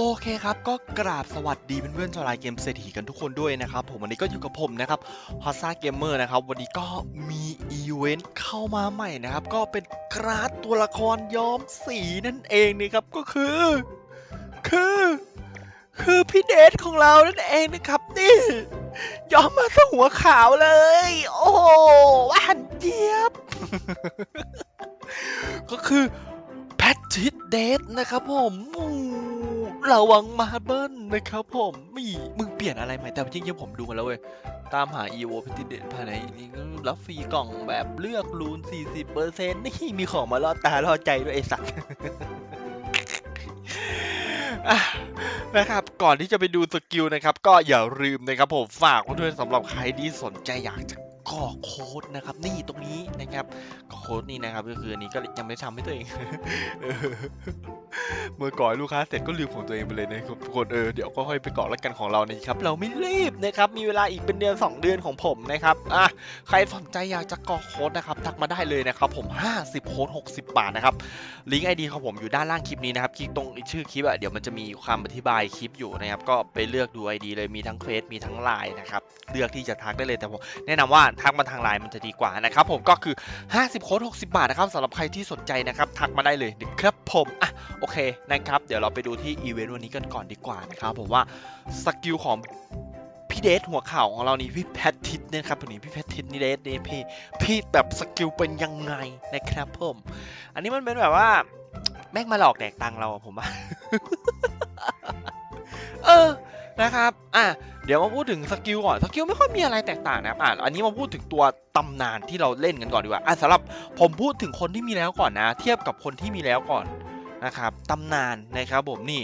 โอเคครับ ก็กราบสวัสดีเพื่อนๆชาวไลน์เกมเศรษฐีกันทุกคนด้วยนะครับ ผมวันนี้ก็อยู่กับผมนะครับฮอสซาเกมเมอร์นะครับ วันนี้ก็มีอีเวนต์เข้ามาใหม่นะครับ ก็เป็นกราดตัวละครย้อมสีนั่นเองนี่ครับ ก็คือ คือ คือพี่เดชของเรานั่นเองนะครับนี่ย้อมมาซะหัวขาวเลย โอ้โหหวานเจี๊ยบ ก็คือแพทริดเดทนะครับผม ระวังมาเบิ้ลนะครับผมมีมึงเปลี่ยนอะไรใหม่แต่จริงๆผมดูมาแล้วเว้ย ตามหา EVO แพทริดเดทภายในนี้ก็รับฟรีกล่องแบบเลือกรูน 40%นี่มีของมาล่อตาล่อใจด้วยไอ้สัตว์นะครับก่อนที่จะไปดูสกิลนะครับ ก็อย่าลืมนะครับผมฝากไว้ด้วยสำหรับใครที่สนใจอยากจะ กรอโค้ดนะครับ นี่ตรงนี้นะครับกรอโค้ดนี่นะครับก็คืออันนี้ก็ยังไม่ได้ทำให้ตัวเองเมื่อก่อนลูกค้าเสร็จก็ลืมของตัวเองไปเลยนะครับทุกคนเออเดี๋ยวก็ค่อยไปกรอแล้วกันของเรานะครับเราไม่รีบนะครับมีเวลาอีกเป็นเดือน 2 เดือนของผมนะครับอะใครสนใจอยากจะกรอโค้ดนะครับทักมาได้เลยนะครับผม 50 โค้ด60 บาทนะครับลิงก์ไอดีของผมอยู่ด้านล่างคลิปนี้นะครับคลิกตรงชื่อคลิปอะเดี๋ยวมันจะมีคำอธิบายคลิปอยู่นะครับก็ไปเลือกดู ID เลยมีทั้งเฟซมีทั้งไลน์นะครับเลือกที่จะทักได้เลยแต่ผมแนะนำว่าทักมาทางไลน์มันจะดีกว่านะครับผมก็คือ 50 โค้ด60 บาทนะครับสำหรับใครที่สนใจนะครับทักมาได้เลยนะครับผมอะโอเคนะครับเดี๋ยวเราไปดูที่อีเวนต์วันนี้กันก่อนดีกว่านะครับผมว่าสกิลของพี่เดทหัวข่าวของเรานี่พี่แพททิสนะครับคนนี้พี่แพททิสนี่เดทนี่พี่พี่แบบสกิลเป็นยังไงนะครับผมอันนี้มันเป็นแบบว่าแม่งมาหลอกแดกตังเราอะผมว่าเออ นะครับ อะ เดี๋ยวมาพูดถึงสกิลก่อน สกิลไม่ค่อยมีอะไรแตกต่างนะครับอะอันนี้มาพูดถึงตัวตำนานที่เราเล่นกันก่อนดีกว่า อะสำหรับผมพูดถึงคนที่มีแล้วก่อนนะ เทียบกับคนที่มีแล้วก่อนนะครับตำนานนะครับผมนี่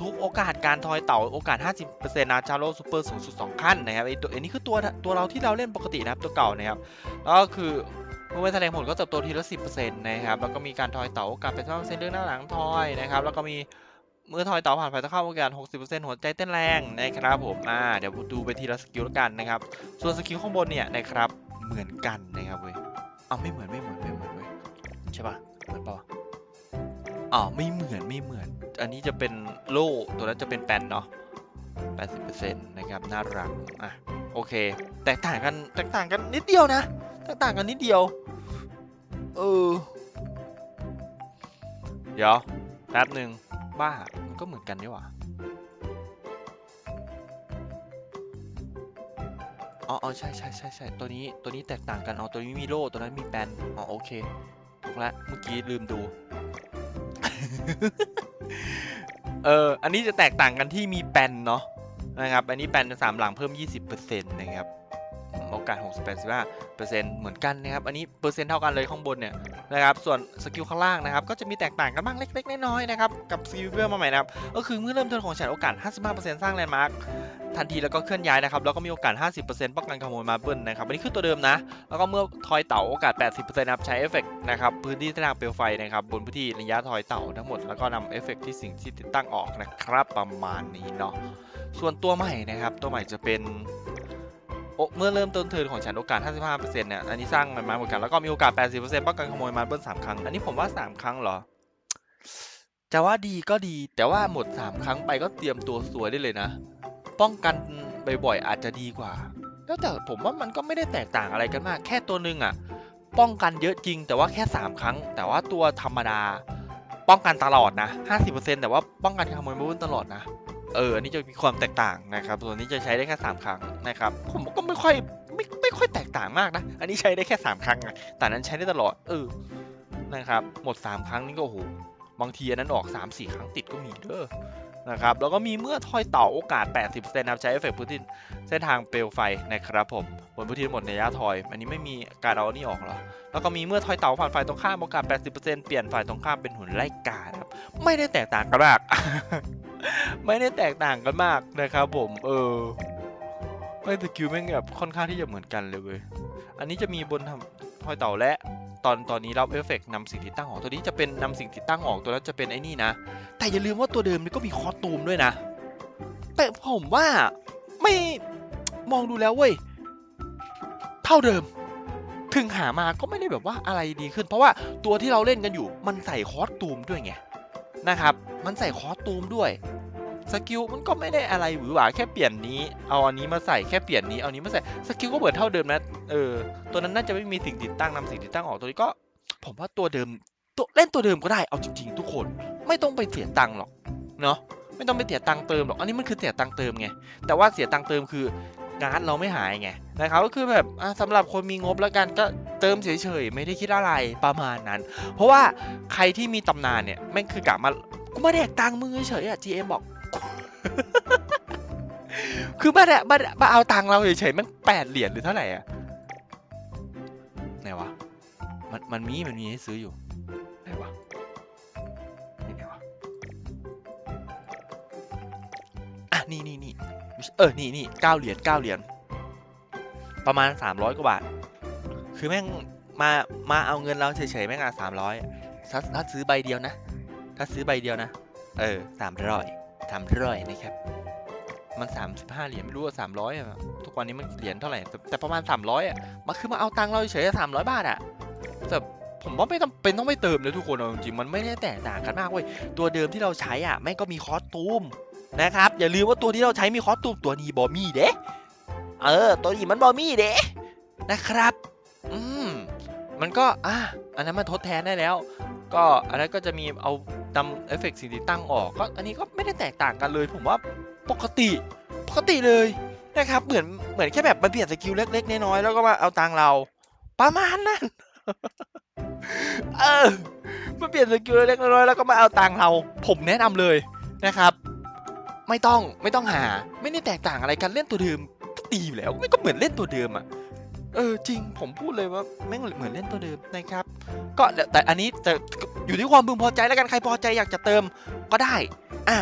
ทุกโอกาสการทอยเต่าโอกาส 50%นะชาโลซูเปอร์สูงสุด 2 ขั้นนะครับไอตัวอันนี้คือตัวตัวเราที่เราเล่นปกตินะครับตัวเก่านะครับแล้วก็คือเมื่อแสดงผลก็เติบโตทีละ 10%นะครับแล้วก็มีการทอยเต่าโอกาสเป็น5%เรื่องหน้าหลังทอยนะครับแล้วก็มี เมื่อทอยเต่าผ่านไปต้องเข้าโอกาส60%หัวใจเต้นแรงนะครับผมอ่าเดี๋ยวดูไปทีละสกิลแล้วกันนะครับ ส่วนสกิลข้างบนเนี่ยนะครับเหมือนกันนะครับเว้ยอ้าไม่เหมือนไม่เหมือนไม่เหมือนเว้ยใช่ปะเหมือนปะวะอ๋อไม่เหมือนไม่เหมือน อันนี้จะเป็นโล่ตัวนั้นจะเป็นแปนเนาะ80%นะครับน่ารักอะโอเค แตกต่างกันแตกต่างกันนิดเดียวนะแตกต่างกันนิดเดียวเออเดี๋ยวแป๊บหนึ่งบ้า ก็เหมือนกันนี่หว่าอ๋ออ๋อใช่ใช่ใช่ใช่ตัวนี้ตัวนี้แตกต่างกันอ๋อตัวนี้มีโล่ตัวนั้นมีแปนอ๋อโอเคถูกแล้วเมื่อกี้ลืมดู เอออันนี้จะแตกต่างกันที่มีแปนเนาะนะครับ อันนี้แปนสามหลังเพิ่ม 20%นะครับ โอกาส 685%เหมือนกันนะครับอันนี้เปอร์เซ็นต์เท่ากันเลยข้างบนเนี่ยนะครับส่วนสกิลข้างล่างนะครับก็จะมีแตกต่างกันบ้างเล็กๆน้อยๆนะครับกับสกิลเพิ่มมาใหม่นะครับก็คือเมื่อเริ่มเทิร์นของฉันโอกาส 55%สร้างแลนด์มาร์คทันทีแล้วก็เคลื่อนย้ายนะครับแล้วก็มีโอกาส 50%ป้องกันขโมยมาเบิลนะครับอันนี้คือตัวเดิมนะ แล้วก็เมื่อทอยเต่าโอกาส 80%นะครับใช้เอฟเฟกต์นะครับพื้นที่เส้นทางเปลวไฟนะครับบนพื้นที่ระยะทอยเต่าทั้งหมดแล้วก็นำเอฟเฟกต์ที่สิ่งที่ติดตั้งออกนะครับประมาณนี้เนาะส่วนตัวใหม่นะครับตัวใหม่จะเป็น เมื่อเริ่มต้นเทิร์นของฉันโอกาส 55%เนี่ย อันนี้สร้างมันมาเหมือนกัน แล้วก็มีโอกาส 80%ป้องกันขโมยมาเบิ้ล3ครั้ง อันนี้ผมว่า 3 ครั้งเหรอ จะว่าดีก็ดี แต่ว่าหมด 3 ครั้งไปก็เตรียมตัวสวยได้เลยนะ ป้องกันบ่อยๆอาจจะดีกว่า แล้วแต่ผมว่ามันก็ไม่ได้แตกต่างอะไรกันมาก แค่ตัวหนึ่งอะ ป้องกันเยอะจริง แต่ว่าแค่ 3 ครั้ง แต่ว่าตัวธรรมดา ป้องกันตลอดนะ 50%แต่ว่าป้องกันขโมยมาเบิ้ลตลอดนะ เอออันนี้จะมีความแตกต่างนะครับส่วนนี้จะใช้ได้แค่3ครั้งนะครับ ผมก็ไม่ค่อยไม่ไม่ค่อยแตกต่างมากนะ อันนี้ใช้ได้แค่ 3 ครั้งอะแต่อันนั้นใช้ได้ตลอด เออนะครับ หมด 3 ครั้งนี่ก็โอ้โหบางทีอันนั้นออก 3-4 ครั้งติดก็มีเด้อนะครับแล้วก็มีเมื่อทอยเต่าโอกาส 80%นะครับใช้เอฟเฟกต์พื้นที่เส้นทางเปลวไฟนะครับผมบนพื้นที่หมดในระยะทอย อันนี้ไม่มีการเอาอันนี่ออกหรอ แล้วก็มีเมื่อทอยเต่าผ่านฝ่ายตรงข้ามโอกาส 80%เปลี่ยนฝ่ายตรงข้ามเป็นหุ่นไล่กานะครับไม่ได้แตกต่างกันมาก ไม่ได้แตกต่างกันมากนะครับผม เออไม่สกิลแม่งแบบค่อนข้างที่จะเหมือนกันเลยเว้ย อันนี้จะมีบนทำทอยเต่าและตอนตอนนี้รับเอฟเฟกต์นำสิ่งที่ตั้งออกตัวนี้จะเป็นนำสิ่งที่ตั้งออกตัวนั้นจะเป็นไอ้นี่นะ แต่อย่าลืมว่าตัวเดิมนี่ก็มีคอสตูมด้วยนะ แต่ผมว่าไม่มองดูแล้วเว้ย เท่าเดิม ถึงหามาก็ไม่ได้แบบว่าอะไรดีขึ้น เพราะว่าตัวที่เราเล่นกันอยู่มันใส่คอสตูมด้วยไง นะครับ มันใส่คอสตูมด้วยสกิลมันก็ไม่ได้อะไรหวือหวาแค่เปลี่ยนนี้ เอาอันนี้มาใส่แค่เปลี่ยนนี้เอาอันนี้มาใส่สกิลก็เหมือนเท่าเดิมนะเออตัวนั้นน่าจะไม่มีสิ่งติดตั้งนำสิ่งติดตั้งออกตัวนี้ก็ ผมว่าตัวเดิมตัวเล่นตัวเดิมก็ได้เอาจริงๆ ทุกคน ไม่ต้องไปเสียตังค์หรอกเนาะไม่ต้องไปเสียตังค์เติมหรอกอันนี้มันคือเสียตังค์เติมไงแต่ว่าเสียตังค์เติมคือการ์ดเราไม่หายไง นะครับก็คือแบบอะสำหรับคนมีงบแล้วกันก็เติมเฉยๆไม่ได้คิดอะไรประมาณนั้น เพราะว่าใครที่มีตำนานเนี่ยแม่งคือกะมากูมาแดกตังมึงเฉยๆอะ GM บอก คือมาแดกมาแดกมาเอาตังเราเฉยๆแม่งแปดเหรียญหรือเท่าไหร่อะไหนวะมันมันมีมันมีให้ซื้ออยู่ไหนวะนี่ไหนวะอะนี่นี่นี่เออนี่นี่เก้าเหรียญเก้าเหรียญ ประมาณสามร้อยกว่าบาท คือแม่งมา มาเอาเงินเราเฉยๆแม่งอะสามร้อยถ้าถ้าซื้อใบเดียวนะ ถ้าซื้อใบเดียวนะ เออสามร้อยสามร้อยนะครับ มันสามสิบห้าเหรียญไม่รู้ว่าสามร้อยอะทุกวันนี้มันเหรียญเท่าไหร่ แต่ประมาณสามร้อยอะ มาคือมาเอาตังค์เราเฉยสามร้อยบาทอะ แต่ผมว่าไม่ต้องเป็นต้องไม่เติมเลยทุกคนเอาจริงๆมันไม่ได้แตกต่างกันมากเว้ย ตัวเดิมที่เราใช้อะแม่งก็มีคอสตูมนะครับ อย่าลืมว่าตัวที่เราใช้มีคอสตูมตัวนี้บอมี่เด้ เออ ตัวนี้มันบอมี่เด้นะครับ อืม มันก็ อะ อันนั้นมันทดแทนได้แล้ว ก็อันนั้นก็จะมีเอานำเอฟเฟกต์สิ่งติดตั้งออก ก็อันนี้ก็ไม่ได้แตกต่างกันเลย ผมว่าปกติ ปกติเลยนะครับ เหมือน เหมือนแค่แบบมันเปลี่ยนสกิลเล็ก ๆ น้อยๆ แล้วก็มาเอาตังเรา ประมาณนั้น เออมันเปลี่ยนสกิลเล็กๆ น้อยๆ แล้วก็มาเอาตังเรา ผมแนะนำเลยนะครับ ไม่ต้อง ไม่ต้องหา ไม่ได้แตกต่างอะไรกัน เล่นตัวเดิม ก็ดีอยู่แล้วไม่ก็เหมือนเล่นตัวเดิมอะเออจริงผมพูดเลยว่าแม่งเหมือนเล่นตัวเดิมนะครับ ก็แต่อันนี้จะอยู่ที่ความพึงพอใจแล้วกันใครพอใจอยากจะเติมก็ได้ อะ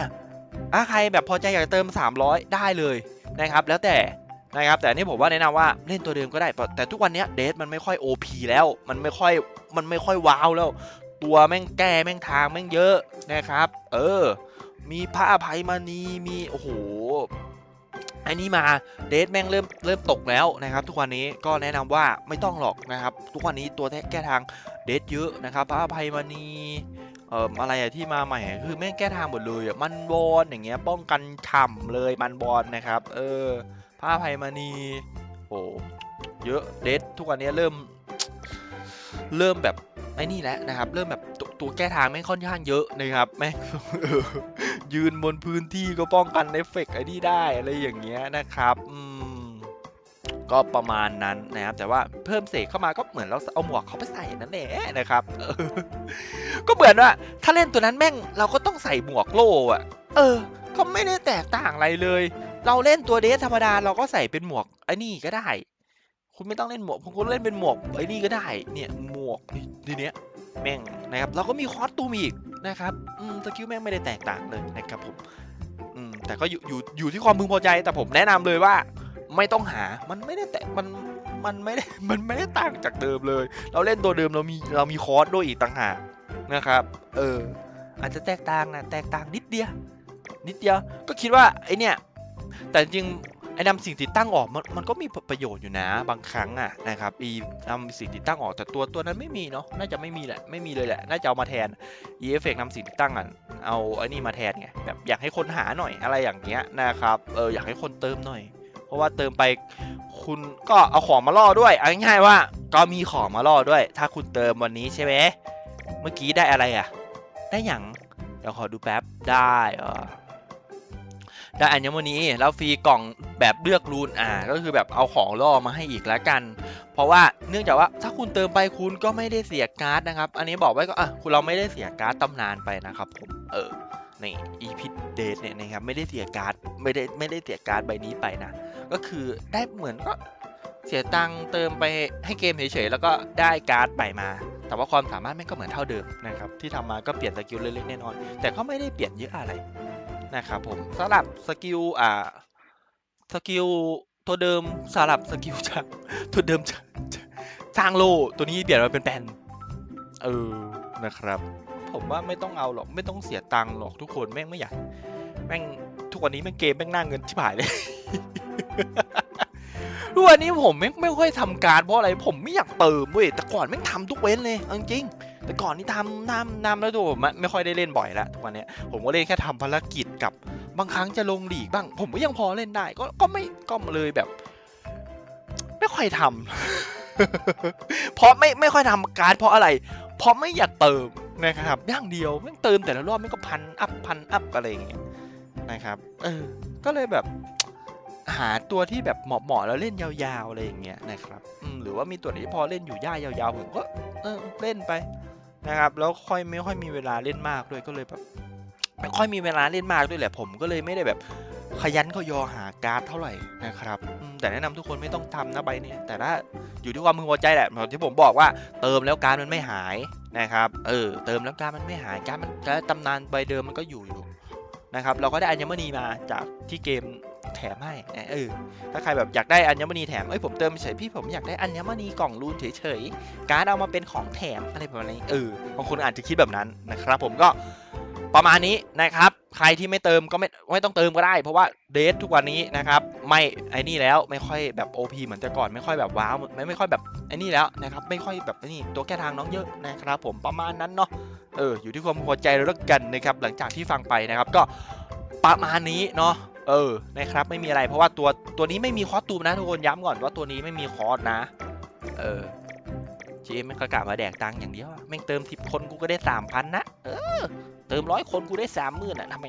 อะใครแบบพอใจอยากจะเติม 300 ได้เลยนะครับ แล้วแต่นะครับ แต่อันนี้ผมว่าแนะนำว่าเล่นตัวเดิมก็ได้ แต่ทุกวันนี้เดทมันไม่ค่อย OP แล้ว มันไม่ค่อยมันไม่ค่อยว้าวแล้ว ตัวแม่งแก้แม่งทางแม่งเยอะนะครับ เออ มีพระอภัยมณีมีโอ้โห อันนี้มาเดทแม่งเริ่มเริ่มตกแล้วนะครับ ทุกวันนี้ก็แนะนำว่าไม่ต้องหรอกนะครับ ทุกวันนี้ตัวแก้ทางเดทเยอะนะครับพระอภัยมณีเอ่ออะไรอะที่มาใหม่คือแม่งแก้ทางหมดเลยมันบอลอย่างเงี้ยป้องกันฉ่ำเลยมันบอลนะครับ เออพระอภัยมณีโอ้เยอะเดททุกวันนี้เริ่ม เริ่มแบบไอ้นี่แหละนะครับ เริ่มแบบต,ตัวแก้ทางแม่งค่อนข้างเยอะนะครับแม่ง ยืนบนพื้นที่ก็ป้องกันเอฟเฟกต์ไอ้นี่ได้อะไรอย่างเงี้ยนะครับ อืม ก็ประมาณนั้นนะครับ แต่ว่าเพิ่มเสกเข้ามาก็เหมือนเราเอาหมวกเขาไปใส่นั่นแหละนะครับ ก็เหมือนว่า ถ้าเล่นตัวนั้นแม่งเราก็ต้องใส่หมวกโล่อะเออ ก็ไม่ได้แตกต่างอะไรเลย เราเล่นตัวเดสธรรมดาเราก็ใส่เป็นหมวกไอ้นี่ก็ได้ คุณไม่ต้องเล่นหมวกคุณเล่นเป็นหมวกไอ้นี่ก็ได้ เนี่ยหมวกทีเนี้ยแม่งนะครับ เราก็มีคอสตูมอีก นะครับสกิลแม่งไม่ได้แตกต่างเลยนะครับผมแต่ก็อยู่อยู่อยู่ที่ความพึงพอใจ แต่ผมแนะนำเลยว่า ไม่ต้องหามันไม่ได้แตกมันมันไม่ได้มันไม่ได้ต่างจากเดิมเลย เราเล่นตัวเดิมเรามีเรามีคอร์สด้วยอีกต่างหากนะครับ เออ อาจจะแตกต่างนะแตกต่างนิดเดียวนิดเดียวก็คิดว่าไอเนี่ยแต่จริง ไอ้นำสิ่งติดตั้งออกมันมันก็มีประโยชน์อยู่นะบางครั้งอะนะครับอีนำสิ่งติดตั้งออกแต่ตัวตัวนั้นไม่มีเนาะน่าจะไม่มีแหละไม่มีเลยแหละน่าจะเอามาแทน e f f e c t นำสิ่งติดตั้งอะเอาไอ้นี่มาแทนไงแบบอยากให้คนหาหน่อยอะไรอย่างเงี้ยนะครับเอออยากให้คนเติมหน่อย เพราะว่าเติมไปคุณก็เอาของมาล่อด้วยเอาง่ายๆว่า ก็มีของมาล่อด้วย ถ้าคุณเติมวันนี้ใช่ไหมเมื่อกี้ได้อะไรอะ ได้หยังเดี๋ยวขอดูแป๊บได้เออ ได้อัญมณีแล้วฟรีกล่องแบบเลือกรูนอ่าก็คือแบบเอาของล่อมาให้อีกแล้วกัน เพราะว่าเนื่องจากว่าถ้าคุณเติมไปคุณก็ไม่ได้เสียการ์ดนะครับ อันนี้บอกไว้ก็อะคุณเราไม่ได้เสียการ์ดตำนานไปนะครับผมเออนี่อีพิเดทเนี่ยนะครับไม่ได้เสียการ์ดไม่ได้ไม่ได้เสียการ์ดใบนี้ไปนะ ก็คือได้เหมือนก็เสียตังค์เติมไปให้เกมเฉยๆแล้วก็ได้การ์ดใหม่มา แต่ว่าความสามารถแม่ก็เหมือนเท่าเดิมนะครับที่ทำมาก็เปลี่ยนสกิลเล็กๆน้อยๆแต่ก็ไม่ได้เปลี่ยนเยอะอะไร นะครับผมสำหรับสกิลอ่าสกิลตัวเดิมสลับสกิลจากตัวเดิมจากสร้างโลตัวนี้เปลี่ยนมาเป็นแปนเออนะครับ ผมว่าไม่ต้องเอาหรอกไม่ต้องเสียตังค์หรอกทุกคนแม่งไม่อยากแม่งทุกวันนี้แม่งเกมแม่งน่าเงินที่ผายเลยทุกวันนี้ผมไม่ไม่ค่อยทำการเพราะอะไรผมไม่อยากเติมเว้ยแต่ก่อนแม่งทำทุกเว้นเลยเอาจริง แต่ก่อนนี่ทำทำทำแล้วตัวผมไม่ค่อยได้เล่นบ่อยแล้วทุกวันนี้ผมก็เล่นแค่ทำภารกิจกับบางครั้งจะลงหลีกบ้าง ผมก็ยังพอเล่นได้ ก็ก็ไม่ก็เลยแบบ ไม่ค่อยทำเพราะไม่ไม่ค่อยทำการ์ดเพราะอะไร เพราะไม่อยากเติมนะครับอย่างเดียวไม่เติมแต่ละรอบไม่งก็พันอัพพันอัพอะไรอย่างเงี้ยนะครับ เออ ก็เลยแบบหาตัวที่แบบเหมาะๆแล้วเล่นยาวๆอะไรอย่างเงี้ยนะครับหรือว่ามีตัวไหนที่พอเล่นอยู่ย่ายาวๆผมก็เออเล่นไป นะครับแล้วค่อยไม่ค่อยมีเวลาเล่นมากด้วยก็เลยแบบไม่ค่อยมีเวลาเล่นมากด้วยแหละผมก็เลยไม่ได้แบบขยันเขยอหาการ์ดเท่าไหร่นะครับแต่แนะนำทุกคนไม่ต้องทำนะใบนี้แต่ถ้าอยู่ที่ความพึงพอใจแหละเหมือนที่ผมบอกว่าเติมแล้วการดมันไม่หายนะครับเออเติมแล้วการดมันไม่หายการดมันตำนานใบเดิมมันก็อยู่อยู่นะครับเราก็ได้อัญมณีมาจากที่เกม แถมให้นะเออถ้าใครแบบอยากได้อัญมณีแถมเอ้ยผมเติมเฉยพี่ผมอยากได้อัญมณีกล่องรูนเฉยๆการดเอามาเป็นของแถมอะไรประมาณนี้เออบางคนอาจจะคิดแบบนั้นนะครับ ผมก็ประมาณนี้นะครับ ใครที่ไม่เติมก็ไม่ไม่ต้องเติมก็ได้ เพราะว่าเดททุกวันนี้นะครับไม่ไอ้นี่แล้วไม่ค่อยแบบ OP เหมือนแต่ก่อนไม่ค่อยแบบว้าวไม่ไม่ค่อยแบบไอ้นี่แล้วนะครับไม่ค่อยแบบไอ้นี่ตัวแก้ทางน้องเยอะนะครับ ผมประมาณนั้นเนาะเอออยู่ที่ความพอใจแล้วกันนะครับหลังจากที่ฟังไปนะครับก็ประมาณนี้เนาะ เออนะครับไม่มีอะไรเพราะว่าตัวตัวนี้ไม่มีคอสตูมนะทุกคนย้ำก่อนว่าตัวนี้ไม่มีคอสนะ เออ GM มันก็กะมาแดกตังค์อย่างเดียวแม่งเติมสิบคนกูก็ได้สามพันนะเออ เติมร้อยคนกูได้สามหมื่นอะทำไม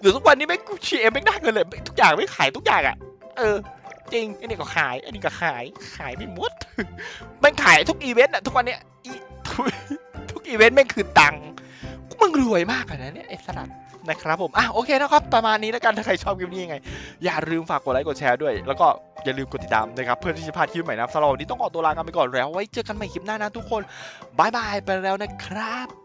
เดี๋ยวทุกวันนี้แม่งกู GM แม่งได้เงินเลยทุกอย่างไม่ขายทุกอย่างอะเออ จริงอันนี้ก็ขายอันนี้ก็ขายขายไม่หมดแม่งขายทุกอีเวนต์อะทุกวันเนี้ยทุกทุกอีเวนต์แม่งคือตังค์กูมึงรวยมากอะนะเนี่ยไอ้สลัด นะครับผมอะโอเคนะครับประมาณนี้แล้วกันถ้าใครชอบคลิปนี้ยังไง อย่าลืมฝากกดไลค์กดแชร์ด้วย แล้วก็อย่าลืมกดติดตามนะครับเพื่อที่จะพลาดคลิปใหม่นะสำหรับวันนี้ต้องขอตัวลากันไปก่อนแล้วไว้เจอกันใหม่คลิปหน้านะทุกคนบายบายไปแล้วนะครับ